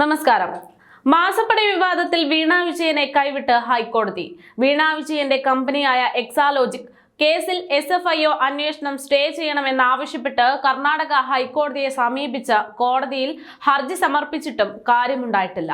നമസ്കാരം. മാസപ്പടി വിവാദത്തിൽ വീണ വിജയനെ കൈവിട്ട് ഹൈക്കോടതി. വീണ വിജയന്റെ കമ്പനിയായ എക്സാലോജിക് കേസിൽ എസ് എഫ് ഐ ഒ അന്വേഷണം സ്റ്റേ ചെയ്യണമെന്നാവശ്യപ്പെട്ട് കർണാടക ഹൈക്കോടതിയെ സമീപിച്ച കോടതിയിൽ ഹർജി സമർപ്പിച്ചിട്ടും കാര്യമുണ്ടായിട്ടില്ല.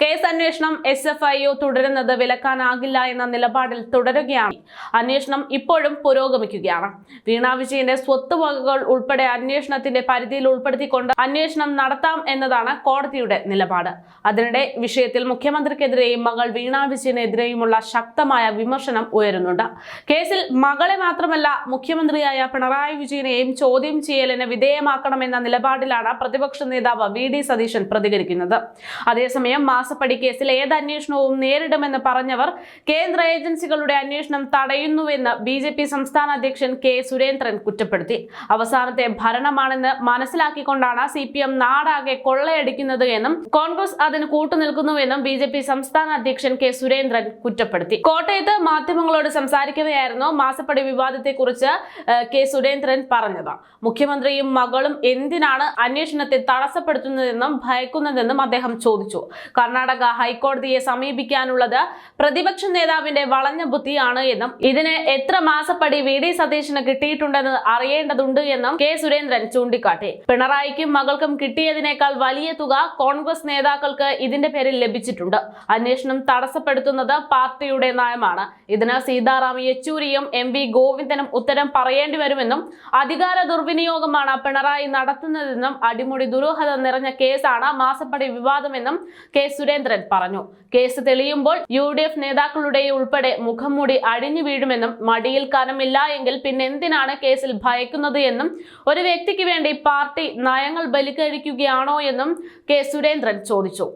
കേസ് അന്വേഷണം എസ് എഫ് ഐ ഒ തുടരുന്നത് വിലക്കാനാകില്ല എന്ന നിലപാടിൽ തുടരുകയാണ്. അന്വേഷണം ഇപ്പോഴും പുരോഗമിക്കുകയാണ്. വീണ വിജയന്റെ സ്വത്ത് വകകൾ ഉൾപ്പെടെ അന്വേഷണത്തിന്റെ പരിധിയിൽ ഉൾപ്പെടുത്തിക്കൊണ്ട് അന്വേഷണം നടത്താം എന്നതാണ് കോടതിയുടെ നിലപാട്. അതിനിടെ വിഷയത്തിൽ മുഖ്യമന്ത്രിക്കെതിരെയും മകൾ വീണ വിജയനെതിരെയുമുള്ള ശക്തമായ വിമർശനം ഉയരുന്നുണ്ട്. കേസിൽ മകളെ മാത്രമല്ല മുഖ്യമന്ത്രിയായ പിണറായി വിജയനെയും ചോദ്യം ചെയ്യലിന് വിധേയമാക്കണമെന്ന നിലപാടിലാണ് പ്രതിപക്ഷ നേതാവ് വി ഡി സതീശൻ പ്രതികരിക്കുന്നത്. അതേസമയം മാസപ്പടി കേസിൽ ഏത് അന്വേഷണവും നേരിടുമെന്ന് പറഞ്ഞവർ കേന്ദ്ര ഏജൻസികളുടെ അന്വേഷണം തടയുന്നുവെന്ന് ബി ജെ പി സംസ്ഥാന അധ്യക്ഷൻ കെ സുരേന്ദ്രൻ കുറ്റപ്പെടുത്തി. അവസാനത്തെ ഭരണമാണെന്ന് മനസ്സിലാക്കിക്കൊണ്ടാണ് സി പി എം നാടാകെ കൊള്ളയടിക്കുന്നത് എന്നും കോൺഗ്രസ് അതിന് കൂട്ടുനിൽക്കുന്നുവെന്നും ബി ജെ പി സംസ്ഥാന അധ്യക്ഷൻ കെ സുരേന്ദ്രൻ കുറ്റപ്പെടുത്തി. കോട്ടയത്ത് മാധ്യമങ്ങളോട് സംസാരിക്കവെയായിരുന്നു മാസപ്പടി വിവാദത്തെക്കുറിച്ച് കുറിച്ച് കെ സുരേന്ദ്രൻ പറഞ്ഞത്. മുഖ്യമന്ത്രിയും മകളും എന്തിനാണ് അന്വേഷണത്തെ തടസ്സപ്പെടുത്തുന്നതെന്നും ഭയക്കുന്നതെന്നും അദ്ദേഹം ചോദിച്ചു. കർണാടക ഹൈക്കോടതിയെ സമീപിക്കാനുള്ളത് പ്രതിപക്ഷ നേതാവിന്റെ വളഞ്ഞ ബുദ്ധിയാണ് എന്നും ഇതിന് എത്ര മാസപ്പടി വി. ഡി. സതീശന് കിട്ടിയിട്ടുണ്ടെന്ന് അറിയേണ്ടതുണ്ട് എന്നും കെ സുരേന്ദ്രൻ ചൂണ്ടിക്കാട്ടി. പിണറായിക്കും മകൾക്കും കിട്ടിയതിനേക്കാൾ വലിയ തുക കോൺഗ്രസ് നേതാക്കൾക്ക് ഇതിന്റെ പേരിൽ ലഭിച്ചിട്ടുണ്ട്. അന്വേഷണം തടസ്സപ്പെടുത്തുന്നത് പാർട്ടിയുടെ നയമാണ്. ഇതിന് സീതാറാം യെച്ചൂരിയും എം. വി ഗോവിന്ദനും ഉത്തരം പറയേണ്ടി വരുമെന്നും അധികാര ദുർവിനിയോഗമാണ് പിണറായി നടത്തുന്നതെന്നും അടിമുടി ദുരൂഹത നിറഞ്ഞ കേസാണ് മാസപ്പടി വിവാദമെന്നും കെ സുരേന്ദ്രൻ പറഞ്ഞു. കേസ് തെളിയുമ്പോൾ യു ഡി എഫ് നേതാക്കളുടെ ഉൾപ്പെടെ മുഖംമൂടി അടിഞ്ഞു വീഴുമെന്നും മടിയിൽ കനമില്ല എങ്കിൽ പിന്നെന്തിനാണ് കേസിൽ ഭയക്കുന്നത് എന്നും ഒരു വ്യക്തിക്ക് വേണ്ടി പാർട്ടി നയങ്ങൾ ബലിക്കഴിക്കുകയാണോ എന്നും കെ സുരേന്ദ്രൻ ചോദിച്ചു.